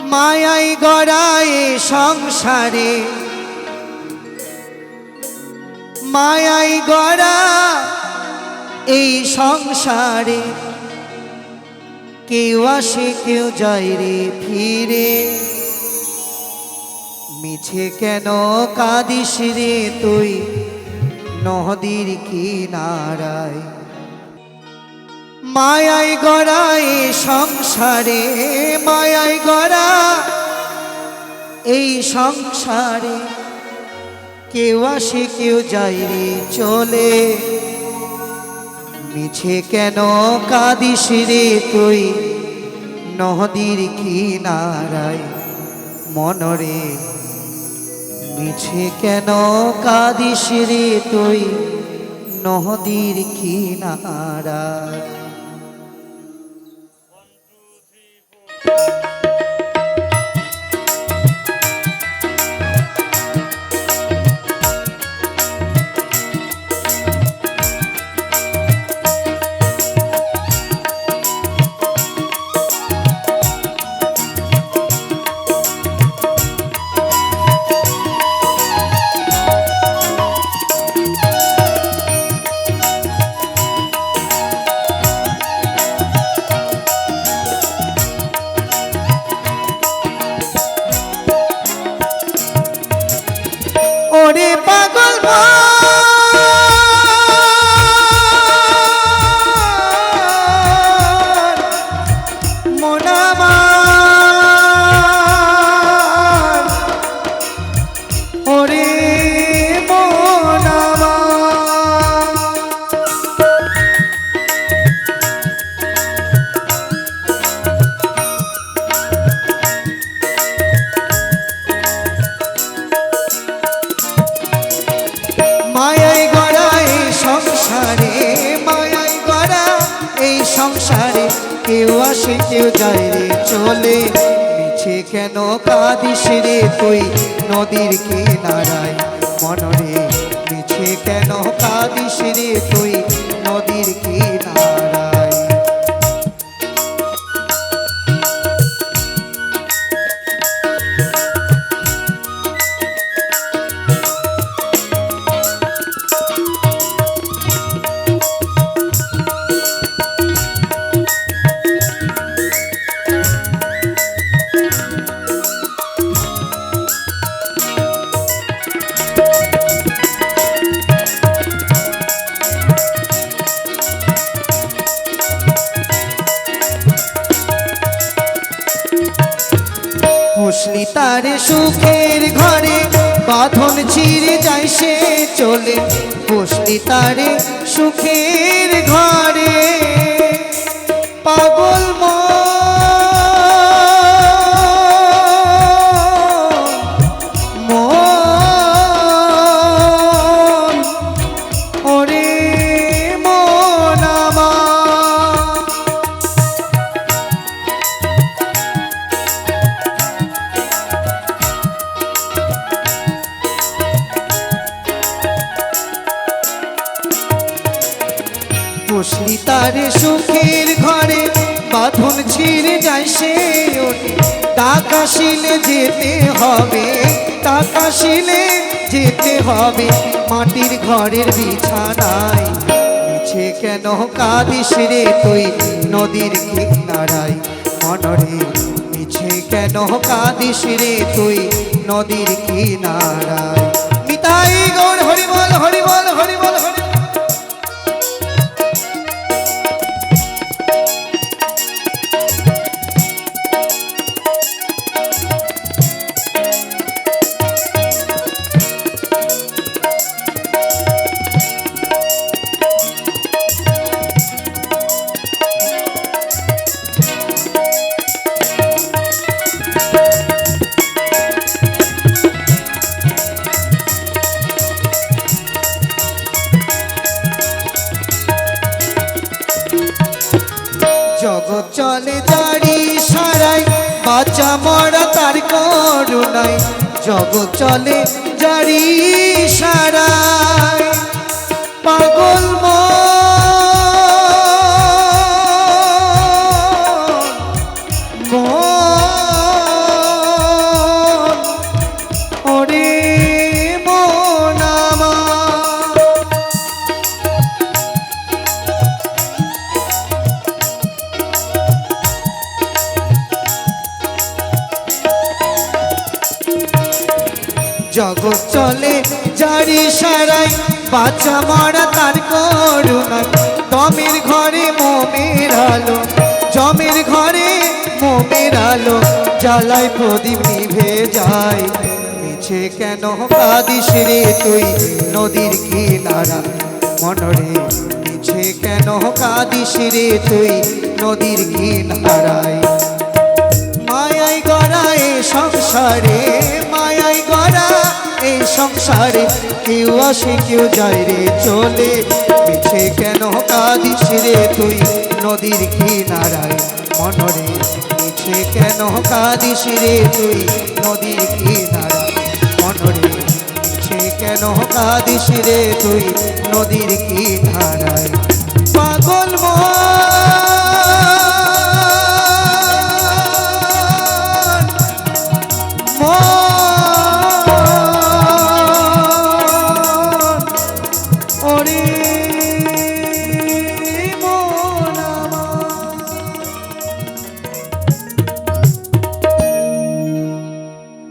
মায়াই গড়ায় সংসারে। মায়াই গড়া এই সংসারে। কেউ আসে, কেউ যায় রে ফিরে। মিছে কেন কাঁদিস রে তুই? নদীর কিনারায়। মায়াই গড়া এই সংসারে, মায়াই গড়া এই সংসারে। কেউ আসে, কেউ রে, চলে। মিছে কেন কাঁদিস রে তুই? নদীর কিনারায় মনরে মিছে কেন কাঁদিস রে তুই? নদীর কিনারায় আসে কেউ যায় রে, চলে। মিছে কেন কাঁদিস রে তুই? নদীর কিনারায় মনরে মিছে কেন কাঁদিস রে তুই? নদীর কিনারায় মুসলি তার সুখের ঘরে। বাঁধন ছিঁড়ে যায় সে চলে। বসলি তার সুখের ঘরে। মুসলি তার সুখের ঘরে বাঁধন ছিঁড়ে যায় সে টাকা শিলে যেতে হবে, টাকা শিলে যেতে হবে। মাটির ঘরের বিছানায় মিছে কেন কাঁদিস রে তুই নদীর কিনারায়? মনরে মিছে কেন কাঁদিস রে তুই নদীর কিনারায়? নিতাই গৌর, হরিবল হরিবল হরিবল হরিবল। জলে তারি সারাই বাঁচা মরা তার করুণাই। জগ চলে জারি সারাই। পাগল মরে জগৎ চলে জারি সারাই বাচ্চা মরা তার করুণায় দমের ঘরে মোমের আলো, জমের ঘরে মোমের আলো, জ্বালায় প্রদীপ নিভে যায়। মিছে কেন কাঁদিস রে তুই নদীর কিনারা? মনরে মিছে কেন কাঁদিস রে তুই নদীর কিনারায়? মায়াই গড়া এ সংসারে সংসারে কেউ আসে, কেউ যায় রে, চলে। মিছে কেন কাঁদিস রে তুই নদীর কিনারায়? মনরে মিছে কেন কাঁদিস রে তুই নদীর কিনারায়? মনরে মিছে কেন কাঁদিস রে তুই